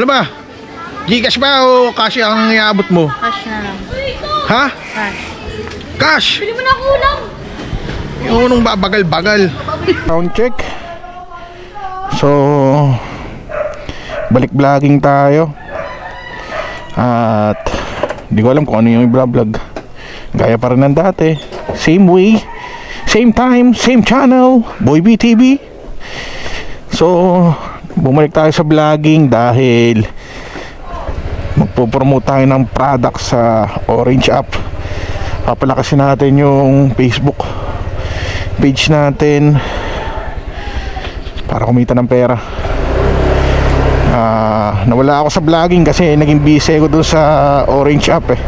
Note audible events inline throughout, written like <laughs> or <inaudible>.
Ano ba? Gcash ba o cash ang iabot mo? Cash na lang. Ha? Cash. Cash! Pili mo na kulang. Yung unong babagal-bagal. Sound check. So, balik vlogging tayo. At, di ko alam kung ano yung i-vlog. Gaya pa rin ng dati. Same way, same time, same channel, Boy BTV. So, bumalik tayo sa vlogging dahil magpo-promote tayo ng product sa Orange app. Papalakasin natin yung Facebook page natin para kumita ng pera. Ah, nawala ako sa vlogging kasi naging busy ako doon sa Orange app eh.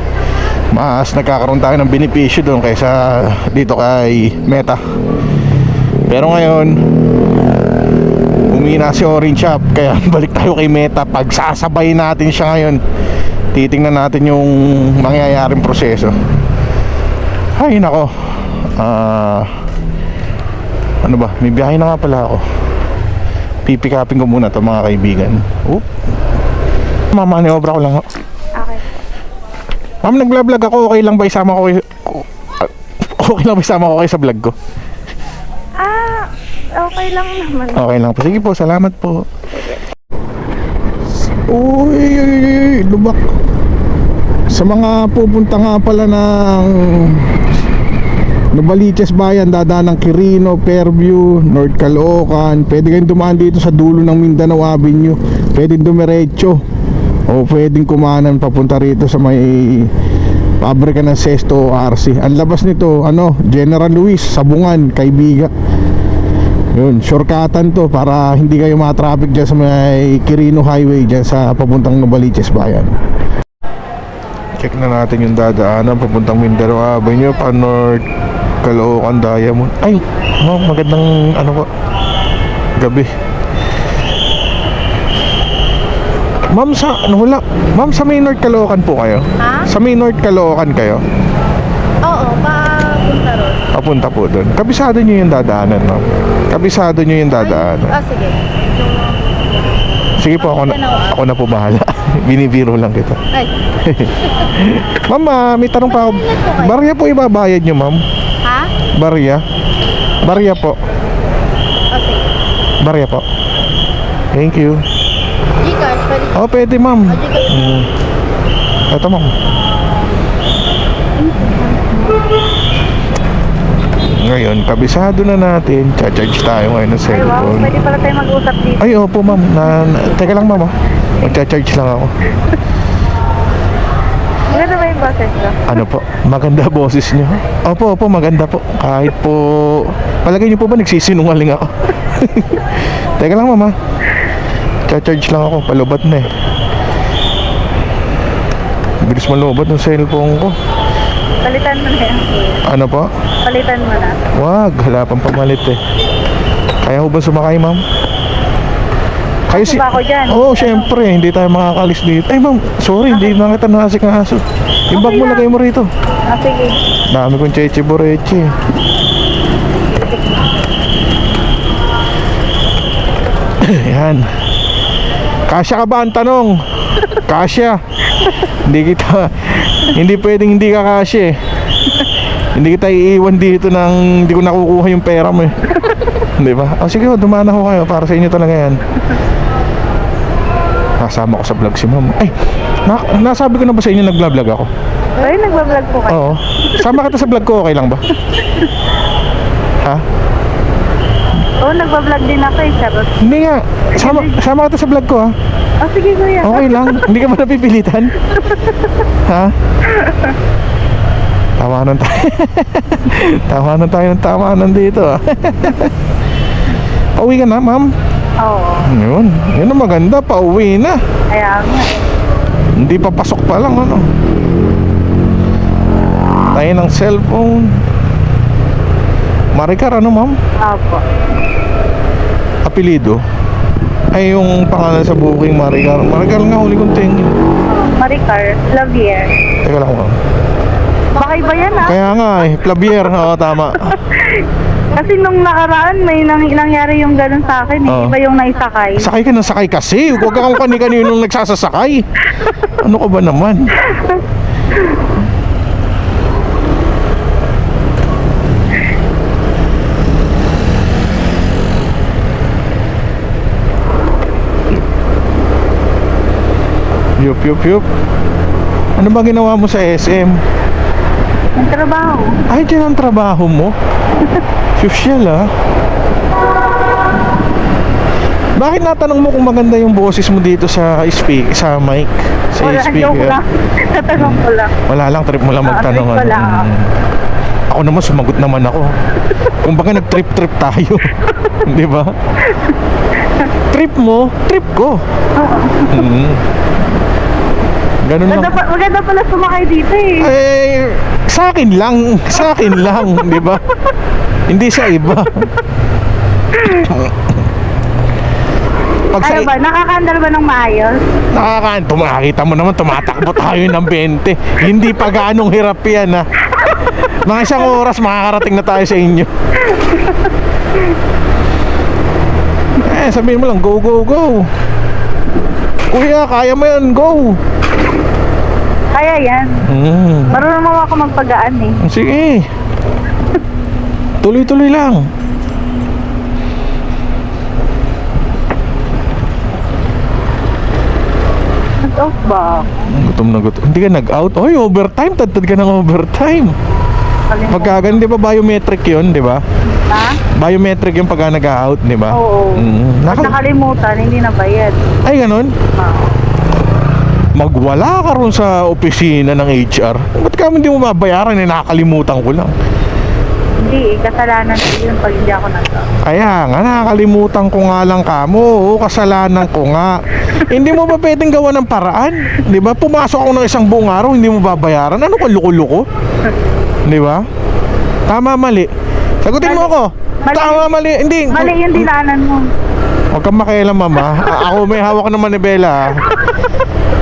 Mas nagkakaroon tayo ng benepisyo doon kaysa dito kay Meta. Pero ngayon, umina si Orange app kaya <laughs> balik tayo kay Meta. Pagsasabay natin siya ngayon, titingnan natin yung mangyayaring proseso. Ay nako. Ah, ano ba? May biyahe na nga pala ako. Pipikapin ko muna to mga kaibigan. Oop. Mamaniobra ko lang. ho. Okay. Ma'am, nagla-vlog ako. Okay lang ba isama ko kayo? <laughs> Okay lang ba isama ko kayo sa vlog ko? Okay lang naman. Okay lang po. Sige po, salamat po. Uy, uy, lubak. Sa mga pupunta nga pala ng Novaliches Bayan, dadaan ng Quirino, Fairview, North Caloocan. Pwede kayong dumaan dito sa dulo ng Mindanao Avenue. Pwede dumiretso. O pwedeng kumanan papunta rito sa may pabrika ng Sesto RC. Ang labas nito, ano, General Luis, Sabungan, Kaibiga. Yun, shortcutan to para hindi kayo ma-traffic dyan sa may Quirino Highway dyan sa papuntang Novaliches Bayan. Check na natin yung dadaanan papuntang Mindanao Avenue pa North Caloocan Diamond. Ay, oh, magandang ano po gabi. Ma'am sa ano wala? Ma'am sa may North Caloocan po kayo? Ha? Sa may North Caloocan kayo? Papunta po doon. Kabisado nyo yung dadaanan, ma'am. Kabisado nyo yung dadaanan. Ah, sige. Sige po, ako na, ako na po bahala. <laughs> Binibiro lang kita. Ay, <laughs> Ma'am, ah, may tanong pa ako. Barya po ibabayad nyo, ma'am? ha? Barya? Barya po. Oh, sige. Barya po. Thank you. Gcash, pwede. Oh, pwede, ma'am. Oh, Gcash. Mm. Ito, ma'am. Ngayon, kabisado na natin. Cha-charge tayo ngayon ng Ay, wow. cellphone. Pwede pala tayo mag-usap dito. Ay, opo, ma'am. Na, na, teka lang, ma'am. ah. Magcha-charge lang ako. <laughs> Maganda ba yung boses ko? Ano po? Maganda boses niyo. Opo, opo, maganda po. Kahit po... Palagay niyo po ba nagsisinungaling ako? <laughs> Teka lang, mama. Cha-charge lang ako. Palubat na eh. Bilis malubat ng cellphone ko. Palitan mo na yan. Ano po? Palitan mo na. Wag, wala pang pamalit eh. Kaya ho ba sumakay, ma'am? Kayo ba ako dyan? Oo, oh, syempre. Hindi tayo makakalis dito. Ay, ma'am. Sorry, hindi na kita nasik ng aso. Yung bag mo, lagay mo rito. Ah, sige. Dami kong cheche boreche. <coughs> Yan. Kasya ka ba ang tanong? Kasya. hindi kita hindi pwedeng hindi ka kasya eh. Hindi kita iiwan dito nang hindi ko nakukuha yung pera mo eh. <laughs> Di ba? O sige, dumaan ako kayo para sa inyo talaga yan. Kasama ko sa vlog si ma'am. Ay, na, nasabi ko na ba sa inyo nag-vlog ako? Ay, nagbablog po kayo. Oo. Sama kita sa vlog ko, okay lang ba? <laughs> ha? Oo, nagbablog din ako eh, charot. Hindi nga. Sama, sama kita sa vlog ko ha. Oh, sige kuya. Okay lang. Hindi ka ba napipilitan? <laughs> ha? Tawanan tayo. <laughs> tawanan tayo ng tawanan dito ah. <laughs> Pauwi ka na, ma'am? Oo. Yun. Yun ang maganda. Pauwi na. Kaya nga. Hindi pa pasok pa lang ano. Tayo ng cellphone. Maricar ano ma'am? Opo. Apelido? Ay yung pangalan sa booking Maricar. Maricar nga huli kong tingin. Maricar, Lavier. Teka lang ma'am. Baka iba yan ah. Kaya nga eh, Plabier. Oo tama. <laughs> Kasi nung nakaraan, may nang nangyari yung ganun sa akin. Eh. Oo. Iba yung naisakay. Sakay ka ng sakay kasi. Huwag kang kani-kaninong nagsasasakay. Ano ka ba naman? Yup, yup, yup. Ano ba ginawa mo sa SM? Ang trabaho. Ay, dyan ang trabaho mo? <laughs> Social ah. Bakit natanong mo kung maganda yung boses mo dito sa speak, sa mic? Sa Wala, speaker? lang. <laughs> Tatanong ko lang. Wala lang, trip mo lang Ah, magtanong. ko ano. lang. Mm. Ako naman, sumagot naman ako. <laughs> Kung baka nag-trip-trip tayo. Di ba? Trip mo, trip ko. Mm. Ganun lang. Maganda, pa, maganda pala sumakay dito eh. Sa akin lang, sa akin lang, <laughs> di ba? Hindi sa iba. Pag sa, Ano ba, nakakandal ba ng maayos? Nakakaan, tumakita mo naman, tumatakbo tayo ng 20. Hindi pa gaanong hirap yan, ha? Mga isang oras, makakarating na tayo sa inyo. Eh, sabihin mo lang, go, go, go. Kuya, kaya mo yan, go. Kaya yan. Hmm. Marunong mo ako magpagaan eh. Sige. Tuloy-tuloy lang. Nag-off ba? Gutom na gutom. Hindi ka nag-out. Oy, overtime. Tad-tad ka ng overtime. Pagkagan, di ba biometric yun, di ba? Ha? Biometric yung pagka nag-out, di ba? Oo. Mm. Naka- nakalimutan, hindi na bayad. Ay, ganun? Ah. Magwala ka ron sa opisina ng HR. Ba't kami hindi mo mabayaran? Eh, nakakalimutan ko lang. Hindi eh, kasalanan ko yun pag hindi ako nag Kaya nga, nakakalimutan ko nga lang kamo. Oo, kasalanan ko nga. hindi mo ba pwedeng gawa ng paraan? Di ba? Pumasok ako ng isang buong araw, hindi mo babayaran. Ano ka, luko-luko? Di ba? Tama, mali. Sagutin mo Mali. ako. Mali. Tama, mali. Hindi. Mali yung dinaanan mo. Huwag kang makialam, mama. A- ako may hawak na manibela.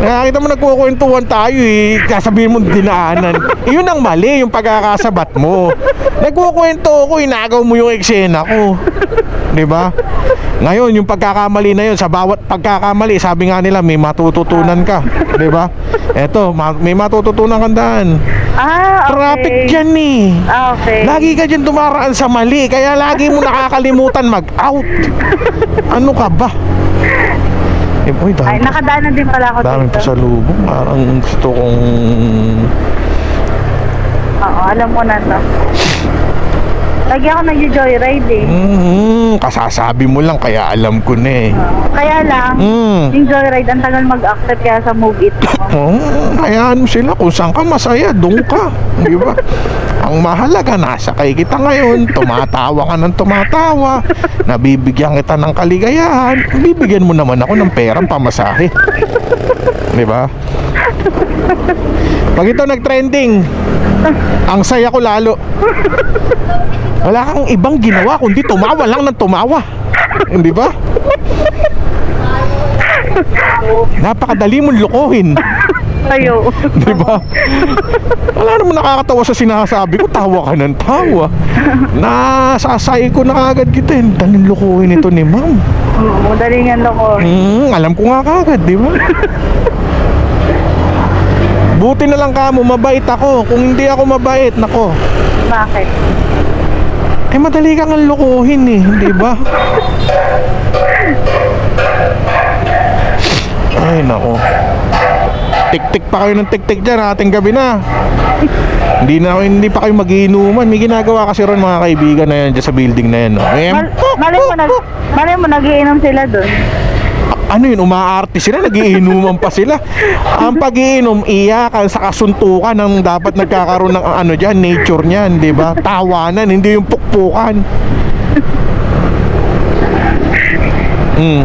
Nakakita mo nagkukwentuhan tayo eh. Kasabihin mo dinaanan. <laughs> Yun ang mali, yung pagkakasabat mo. Nagkukwento ako, inagaw mo yung eksena ko. 'Di ba? Ngayon, yung pagkakamali na yun, sa bawat pagkakamali, sabi nga nila, may matututunan ka. ba? Eto, ma- may matututunan kang daan. Ah, okay. Traffic yan eh. Ah, okay. Lagi ka dyan dumaraan sa mali, kaya lagi mo nakakalimutan mag-out. Ano ka ba? Eh, boy, Ay, dami, nakadaanan din pala ako dami dito. pa sa lubong. Parang gusto kong... Oo, alam ko na to. Lagi ako nag-joyride eh. Mm, kasasabi mo lang, kaya alam ko na eh. Kaya lang, Mm. yung joyride, ang tagal mag-accept kaya sa move it. <laughs> Oh, hayaan mo sila kung saan ka masaya, doon ka. <laughs> Di ba? Ang mahalaga, nasa kay kita ngayon, tumatawa ka ng tumatawa, nabibigyan kita ng kaligayahan, bibigyan mo naman ako ng perang pamasahe. Di ba? Pag ito nag-trending, ang saya ko lalo. Wala kang ibang ginawa kundi tumawa lang ng tumawa. Di ba? Napakadali mong lokohin. Tayo. Di ba? Wala naman nakakatawa sa sinasabi ko. Tawa ka ng tawa. Nasasay ko na kagad kita. eh. Daling lukuhin ito ni ma'am. Oo, dalingan loko. Hmm, alam ko nga kagad, di ba? Buti na lang kamo, mabait ako. Kung hindi ako mabait, nako. Bakit? Eh, madali kang lukuhin eh, di ba? <laughs> Ay, nako. Tik-tik pa kayo ng tik-tik dyan, ating gabi na. hindi na hindi pa kayo magiinuman. May ginagawa kasi ron mga kaibigan na yan dyan sa building na yan. No? Eh, Mal malay mo, nag malay mo, nagiinom sila doon. Ano yun, umaarte sila, nagiinuman pa sila. Ang pagiinom, iyakan sa kasuntukan ng dapat nagkakaroon ng ano dyan, nature niyan, di ba? Tawanan, hindi yung pukpukan. Mm.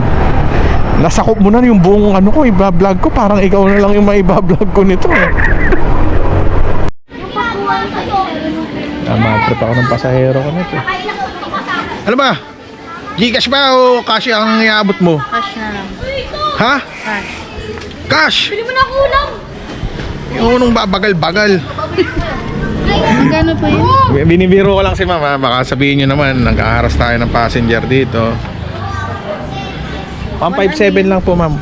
Nasakop mo na yung buong ano ko, iba-vlog ko, parang ikaw na lang yung maiba-vlog ko nito. Eh. Tama, trip ako ng pasahero ko nito. Ano ba? Gcash ba o cash ang iabot mo? Cash na lang. Ha? Cash. Cash! Bili mo na kulang. Yung nung babagal-bagal. Magkano po yun? Binibiro ko lang si mama, baka sabihin nyo naman, nag-aaras tayo ng passenger dito. 157 lang po, ma'am.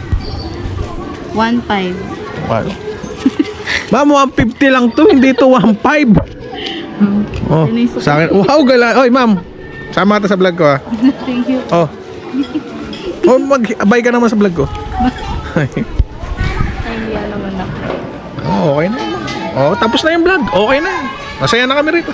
1.5. Wow. ma'am, 150 lang to, hindi to 1.5. <laughs> Oh, sa akin. Wow, gala. Oy, ma'am. Sama ka sa vlog ko, ah. <laughs> Thank you. Oh. Oh, mag-abay ka naman sa vlog ko. <laughs> Ay, hindi naman ako. oh, okay na. Oh, tapos na yung vlog. Okay na. Masaya na kami rito.